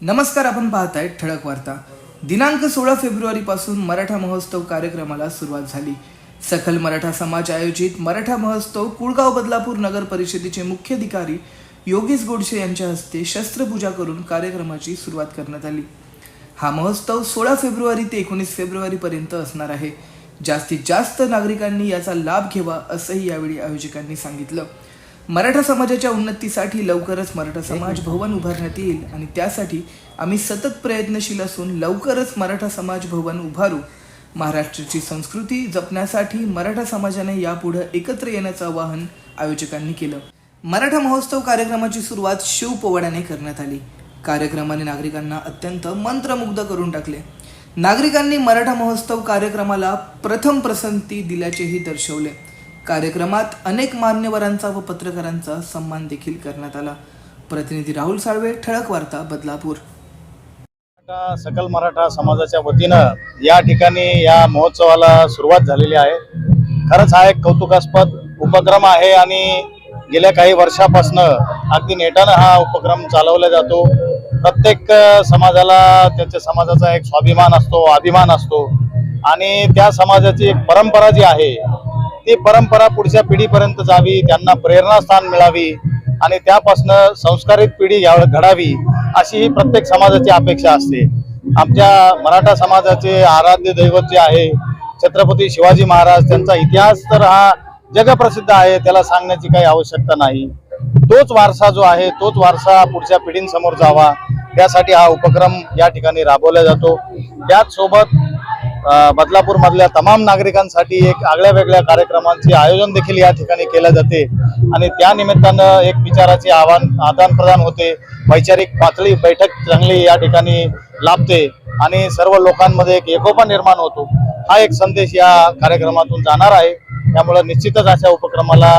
नमस्कार आपण पाहताय ठळक वार्ता. दिनांक सोळा फेब्रुवारीपासून मराठा महोत्सव कार्यक्रमाला सुरुवात झाली. सखल मराठा समाज आयोजित मराठा महोत्सव कुळगाव बदलापूर नगर परिषदेचे मुख्याधिकारी योगेश गोडसे यांच्या हस्ते शस्त्रपूजा करून कार्यक्रमाची सुरुवात करण्यात आली. हा महोत्सव सोळा फेब्रुवारी ते एकोणीस फेब्रुवारीपर्यंत असणार आहे. जास्तीत जास्त नागरिकांनी याचा लाभ घ्यावा असंही यावेळी आयोजकांनी सांगितलं. मराठा समाजाच्या उन्नतीसाठी लवकरच मराठा समाज भवन उभारण्यात येईल आणि त्यासाठी आम्ही सतत प्रयत्नशील असून लवकरच मराठा समाज भवन उभारू. महाराष्ट्राची संस्कृती जपण्यासाठी मराठा समाजाने यापुढे एकत्र येण्याचं आवाहन आयोजकांनी केलं. मराठा महोत्सव कार्यक्रमाची सुरुवात शिवपोवाड्याने करण्यात आली. कार्यक्रमाने नागरिकांना अत्यंत मंत्रमुग्ध करून टाकले. नागरिकांनी मराठा महोत्सव कार्यक्रमाला प्रथम पसंती दिल्याचेही दर्शवले. कार्यक्रमात अनेक मान्यवरांचा व पत्रकारांचा सन्मान देखील करण्यात आला. प्रतिनिधी राहुल साळवे ठळक वार्ता बदलापूर. सकल मराठा समाजाच्या वतीनं या ठिकाणी या महोत्सवाला सुरुवात झालेली आहे. खरंच हा एक कौतुकास्पद उपक्रम आहे आणि गेल्या काही वर्षापासनं अगदी नेटानं हा उपक्रम चालवला जातो. प्रत्येक समाजाला त्याच्या समाजाचा एक स्वाभिमान असतो अभिमान असतो. आणि त्या समाजाची एक परंपरा जी आहे ती परंपरा पुढच्या पिढीपर्यंत जावी त्यांना प्रेरणास्थान मिळावी आणि त्यापासनं संस्कारित पिढी यावर घडावी अशी ही प्रत्येक समाजाची अपेक्षा असते. आमच्या मराठा समाजाचे आराध्य दैवत जे आहे छत्रपती शिवाजी महाराज त्यांचा इतिहास तर हा जगप्रसिद्ध आहे त्याला सांगण्याची काही आवश्यकता नाही. तोच वारसा जो आहे तोच वारसा पुढच्या पिढींसमोर जावा. त्यासाठी हा उपक्रम या ठिकाणी राबवला जातो. त्याचसोबत बदलापूर मधल्या तमाम नागरिकांसाठी एक आगळ्या वेगळ्या कार्यक्रमांचे आयोजन देखील या ठिकाणी केले जाते. आणि त्या निमित्तानं एक विचाराचे आव्हान आदान प्रदान होते. वैचारिक पातळी बैठक चांगली या ठिकाणी लाभते आणि सर्व लोकांमध्ये एक एकोपा निर्माण होतो. हा एक संदेश या कार्यक्रमातून जाणार आहे. त्यामुळे निश्चितच अशा उपक्रमाला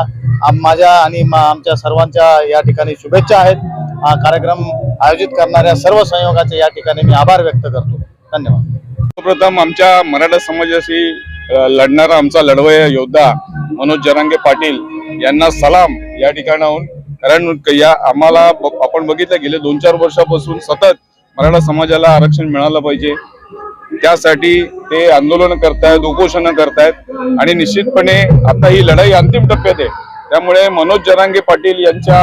माझ्या आणि आमच्या सर्वांच्या या ठिकाणी शुभेच्छा आहेत. हा कार्यक्रम आयोजित करणाऱ्या सर्व संयोगाचे या ठिकाणी मी आभार व्यक्त करतो. धन्यवाद. सर्वप्रथम आमच्या मराठा समाजाशी लढणारा आमचा लढवय योद्धा मनोज जरांगे पाटील यांना सलाम या ठिकाणाहून. कारण या आम्हाला आपण बघितलं गेले दोन चार वर्षापासून सतत मराठा समाजाला आरक्षण मिळालं पाहिजे. त्यासाठी ते आंदोलन करतायत उपोषणं करतायत आणि निश्चितपणे आता ही लढाई अंतिम टप्प्यात आहे. त्यामुळे मनोज जरांगे पाटील यांच्या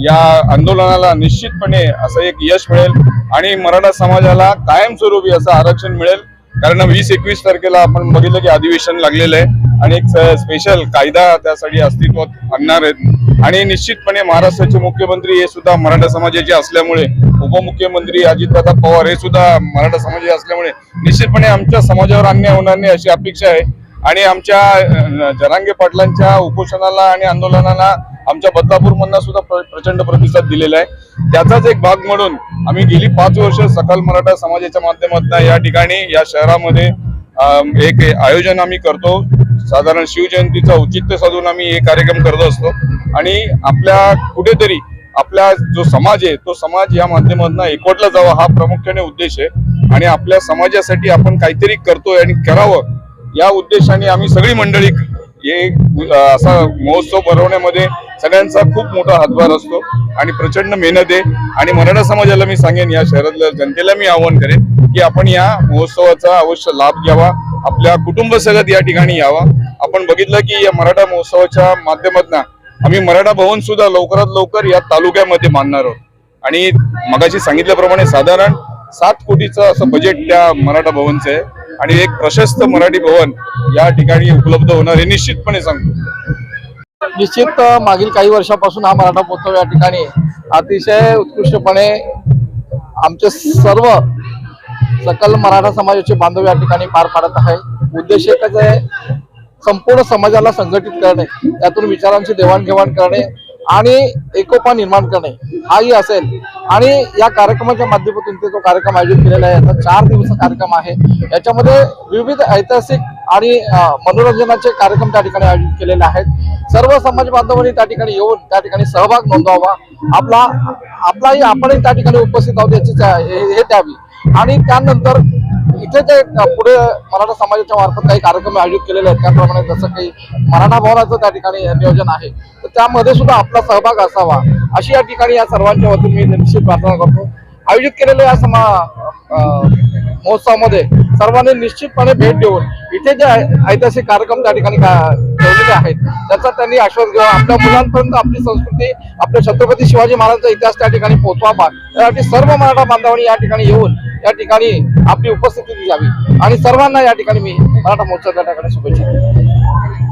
या आंदोलनाला निश्चितपणे असं एक यश मिळेल आणि मराठा समाजाला कायमस्वरूपी असं आरक्षण मिळेल. कारण वीस एकवीस तारखेला आपण बघितलं की अधिवेशन लागलेलं आहे आणि एक स्पेशल कायदा त्यासाठी अस्तित्वात आणणार आहेत. आणि निश्चितपणे महाराष्ट्राचे मुख्यमंत्री हे सुद्धा मराठा समाजाचे असल्यामुळे उपमुख्यमंत्री अजितदादा पवार हे सुद्धा मराठा समाजाचे असल्यामुळे निश्चितपणे आमच्या समाजावर अन्याय होणार नाही अशी अपेक्षा आहे. आणि आमच्या जरांगे पाटलांच्या उपोषणाला आणि आंदोलनाला आमच्या बदलापूरमधनं सुद्धा प्र- प्रचंड प्रतिसाद दिलेला आहे. त्याचाच एक भाग म्हणून आम्ही गेली पाच वर्ष सकल मराठा समाजाच्या माध्यमातून या ठिकाणी या शहरामध्ये एक आयोजन आम्ही करतो. साधारण शिवजयंतीचं औचित्य साधून आम्ही हे कार्यक्रम करत असतो. आणि आपल्या कुठेतरी आपला जो समाज आहे तो समाज या माध्यमातून एकवटला जावा हा प्रामुख्याने उद्देश आहे. आणि आपल्या समाजासाठी आपण काहीतरी करतोय आणि करावं या उद्देशाने आम्ही सगळी मंडळी हे असा महोत्सव भरवण्यामध्ये सगळ्यांचा खूप मोठा हातभार असतो आणि प्रचंड मेहनत आहे. आणि मराठा समाजाला मी सांगेन या शहरातल्या जनतेला मी आवाहन करेन की आपण या महोत्सवाचा अवश्य लाभ घ्यावा. आपल्या कुटुंबसगत या ठिकाणी यावा. आपण बघितलं की या मराठा महोत्सवाच्या माध्यमातून आम्ही मराठा भवन सुद्धा लवकरात लवकर या तालुक्यामध्ये मानणार आहोत. आणि मगाशी सांगितल्याप्रमाणे साधारण सात कोटीचं असं बजेट त्या मराठा भवनचं आहे. आणि एक प्रशस्त मराठी भवन या ठिकाणी उपलब्ध होणार हे निश्चितपणे सांगतो. निश्चित मागील काही वर्षापासून हा मराठा महोत्सव या ठिकाणी अतिशय उत्कृष्टपणे आमचे सर्व सकल मराठा समाजाचे बांधव या ठिकाणी पार पाडत आहे. उद्देश एकच आहे संपूर्ण समाजाला संघटित करणे त्यातून विचारांची देवाणघेवाण करणे आणि एकोपा निर्माण करणे. हाही असेल आणि या कार्यक्रमाच्या माध्यमातून ते जो कार्यक्रम आयोजित केलेला आहे याचा चार दिवस कार्यक्रम आहे. याच्यामध्ये विविध ऐतिहासिक आणि मनोरंजनाचे कार्यक्रम त्या ठिकाणी आयोजित केलेले आहेत. सर्व समाज बांधवांनी त्या ठिकाणी येऊन त्या ठिकाणी सहभाग नोंदवावा. आपला आपलाही आपणही त्या ठिकाणी उपस्थित आहोत याची हे हे द्यावी. आणि त्यानंतर इथे जे पुढे मराठा समाजाच्या मार्फत काही कार्यक्रम आयोजित केलेले आहेत त्याप्रमाणे जसं काही मराठा भवनाचं त्या ठिकाणी नियोजन आहे. तर त्यामध्ये सुद्धा आपला सहभाग असावा. अशी या ठिकाणी या सर्वांच्या वतीने मी निश्चित प्रार्थना करतो. आयोजित केलेल्या या समा महोत्सवामध्ये सर्वांनी निश्चितपणे भेट देऊन इथे जे ऐतिहासिक कार्यक्रम त्या ठिकाणी ठेवलेले आहेत त्याचा त्यांनी आश्वास घेऊन आपल्या मुलांपर्यंत आपली संस्कृती आपल्या छत्रपती शिवाजी महाराजांचा इतिहास त्या ठिकाणी पोहोचवावा त्यासाठी सर्व मराठा बांधवांनी या ठिकाणी येऊन या ठिकाणी आपली उपस्थिती द्यावी. आणि सर्वांना या ठिकाणी मी मराठा महोत्सव त्या ठिकाणी शुभेच्छा देतो.